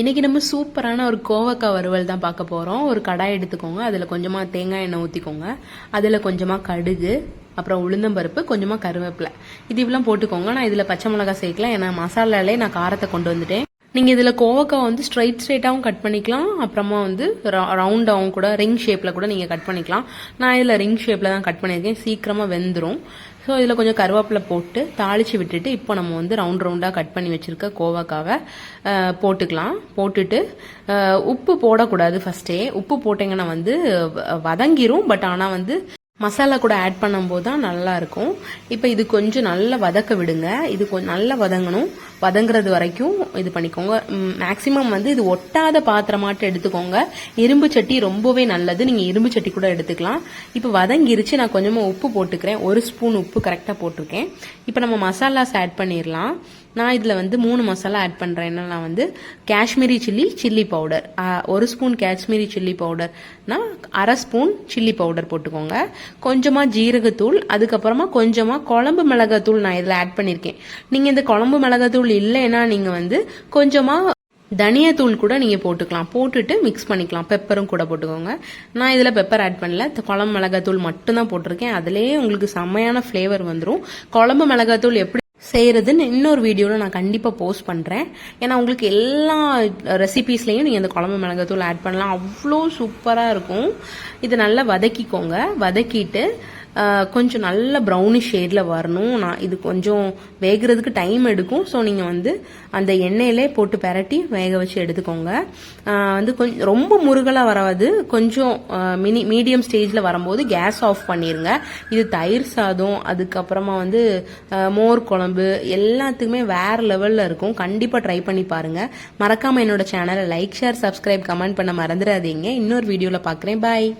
இன்றைக்கி நம்ம சூப்பரான ஒரு கோவக்காய் வறுவல் தான் பார்க்க போகிறோம் ஒரு கடாய் எடுத்துக்கோங்க. அதில் கொஞ்சமாக தேங்காய் எண்ணெய் ஊற்றிக்கோங்க அதில் கொஞ்சமாக கடுகு அப்புறம் உளுந்தம்பருப்பு கொஞ்சமாக கருவேப்பிலை. இது இவ்வளோ போட்டுக்கோங்க. நான் இதில் பச்சை மிளகாய் சேர்க்கலாம். ஏன்னா மசாலாலே நான் காரத்தை கொண்டு வந்துட்டேன். நீங்கள் இதில் கோவக்காய் வந்து ஸ்ட்ரைட் ஸ்ட்ரைட்டாகவும் கட் பண்ணிக்கலாம். அப்புறமா வந்து ரவுண்டாகவும் கூட ரிங் ஷேப்பில் கூட நீங்கள் கட் பண்ணிக்கலாம். நான் இதில் ரிங் ஷேப்பில் தான் கட் பண்ணியிருக்கேன். சீக்கிரமாக வெந்துடும் ஸோ இதில் கொஞ்சம் கருவேப்பிலை போட்டு தாளித்து விட்டுட்டு இப்போ நம்ம வந்து ரவுண்ட் ரவுண்டாக கட் பண்ணி வச்சுருக்க கோவக்காவை போட்டுக்கலாம். போட்டுட்டு உப்பு போடக்கூடாது ஃபஸ்ட்டே உப்பு போட்டிங்கன்னா வந்து வ- வதங்கிரும். பட் ஆனால் வந்து மசாலா கூட ஆட் பண்ணும்போது தான் நல்லா இருக்கும் இப்போ இது கொஞ்சம் நல்லா வதக்க விடுங்க. இது கொஞ்சம் நல்லா வதங்கணும். வதங்குறது வரைக்கும் இது பண்ணிக்கோங்க. மேக்ஸிமம் வந்து இது ஒட்டாத பாத்திரமாட்டு எடுத்துக்கோங்க. இரும்பு சட்டி ரொம்பவே நல்லது. நீங்கள் இரும்பு சட்டி கூட எடுத்துக்கலாம். இப்போ வதங்கிருச்சு. நான் கொஞ்சமாக உப்பு போட்டுக்கிறேன். ஒரு ஸ்பூன் உப்பு கரெக்டாக போட்டிருக்கேன். இப்போ நம்ம மசாலாஸ் ஆட் பண்ணிடலாம் நான் இதில் வந்து மூணு மசாலா ஆட் பண்ணுறேன் என்னென்னா வந்து காஷ்மீரி சில்லி சில்லி பவுடர் ஒரு ஸ்பூன் காஷ்மீரி சில்லி பவுடர்னா அரை ஸ்பூன் சில்லி பவுடர் போட்டுக்கோங்க. கொஞ்சமாக ஜீரகத்தூள் அதுக்கப்புறமா கொஞ்சமாக குழம்பு மிளகாத்தூள் நான் இதில் ஆட் பண்ணியிருக்கேன் நீங்கள் இந்த குழம்பு மிளகாத்தூள் இல்லைன்னா நீங்கள் வந்து கொஞ்சமாக தனியாத்தூள் கூட நீங்கள் போட்டுக்கலாம். போட்டுட்டு மிக்ஸ் பண்ணிக்கலாம். பெப்பரும் கூட போட்டுக்கோங்க. நான் இதில் பெப்பர் ஆட் பண்ணல. குழம்பு மிளகாத்தூள் மட்டும்தான் போட்டிருக்கேன். அதுலேயே உங்களுக்கு செம்மையான ஃப்ளேவர் வந்துடும் குழம்பு மிளகாத்தூள் எப்படி செய்கிறதுன்னு இன்னொரு வீடியோவில் நான் கண்டிப்பாக போஸ்ட் பண்ணுறேன் ஏன்னா உங்களுக்கு எல்லா ரெசிபீஸ்லேயும் நீங்கள் இந்த குழம்பு மிளகாத்தூள் ஆட் பண்ணலாம். அவ்வளோ சூப்பராக இருக்கும். இதை நல்லா வதக்கிக்கோங்க. வதக்கிட்டு கொஞ்சம் நல்ல ப்ரௌனிஷ் ஷேடில் வரணும். நான் இது கொஞ்சம் வேகிறதுக்கு டைம் எடுக்கும். ஸோ நீங்கள் வந்து அந்த எண்ணெயிலே போட்டு பெரட்டி வேக வச்சு எடுத்துக்கோங்க. வந்து கொஞ்சம் ரொம்ப முருகலாக வராது. கொஞ்சம் மினி மீடியம் ஸ்டேஜில் வரும்போது கேஸ் ஆஃப் பண்ணிடுங்க இது தயிர் சாதம் அதுக்கப்புறமா வந்து மோர் குழம்பு எல்லாத்துக்குமே வேறு லெவலில் இருக்கும். கண்டிப்பாக ட்ரை பண்ணி பாருங்கள் மறக்காமல் என்னோட சேனலை லைக் ஷேர் சப்ஸ்கிரைப் கமெண்ட் பண்ண மறந்துடாதீங்க. இன்னொரு வீடியோவில் பார்க்குறேன் பாய்